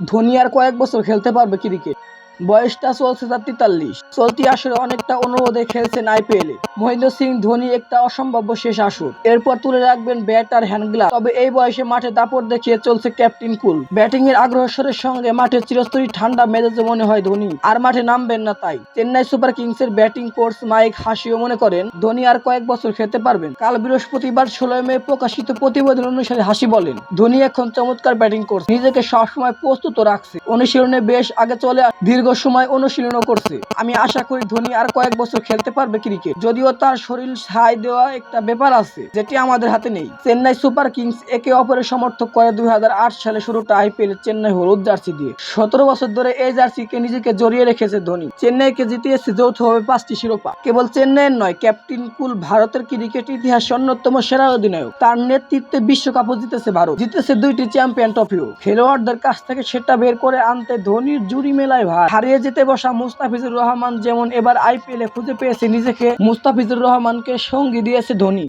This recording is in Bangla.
ধোনি আর কয়েক বছর খেলতে পারবে ক্রিকেট বয়সটা চলছে তার তেতাল্লিশ। চলতি আসরে অনেকটা অনুরোধে খেলছেন আইপিএলে মহেন্দ্র সিং, ধোনি একটা অসম্ভাব্য শেষ আসর। এরপর তুলে রাখবেন ব্যাট আর হ্যান্ড গ্লাভ। তবে এই বয়সে মাঠে দাপট দেখিয়ে চলছে ক্যাপ্টেন কুল। ব্যাটিং এর আগ্রহের সঙ্গে মাঠে চিরস্তরী ঠান্ডা মেজাজে মনে হয় ধোনি। আর মাঠে নামবেন না তাই। চেন্নাই সুপার কিংস এর ব্যাটিং কোর্স মাইক হাসিও মনে করেন, ধোনি আর কয়েক বছর খেলতে পারবেন। কাল বৃহস্পতিবার ষোলোই মে প্রকাশিত প্রতিবেদন অনুসারে হাসি বলেন, ধোনি এখন চমৎকার ব্যাটিং করছে। নিজেকে সবসময় প্রস্তুত রাখছে। অনুশীলনে বেশ আগে চলে দীর্ঘ সময় অনুশীলনও করছে। আমি আশা করি ধোনি আর কয়েক বছর খেলতে পারবে ক্রিকেট। যদিও তার শরীর সায় দেওয়া একটা ব্যাপার আছে, যেটি আমাদের হাতে নেই। চেন্নাই সুপার কিংস একে অপরের সমর্থক করে দুই হাজার আট সালে শুরুটা আইপিএল চেন্নাই হলুদ জার্সি দিয়ে। সতেরো বছর ধরে এই জার্সিকে নিজেকে জড়িয়ে রেখেছে ধোনি। চেন্নাইকে জিতিয়েছে যৌথভাবে পাঁচটি শিরোপা। কেবল চেন্নাইয়ের নয়, ক্যাপ্টেন কুল ভারতের ক্রিকেট ইতিহাসে অন্যতম সেরা অধিনায়ক। তার নেতৃত্বে বিশ্বকাপও জিতেছে ভারত। জিতেছে দুইটি চ্যাম্পিয়ন ট্রফিও। খেলোয়াড়দের কাছ থেকে সেটা বের করে আনতে ধোনির জুড়ি মেলায় ভার। হারিয়ে যেতে বসা মুস্তাফিজুর রহমান যেমন এবার আইপিএলে খুঁজে পেয়েছে নিজেকে, মুস্তাফিজুর রহমানকে সঙ্গী দিয়েছে ধোনি।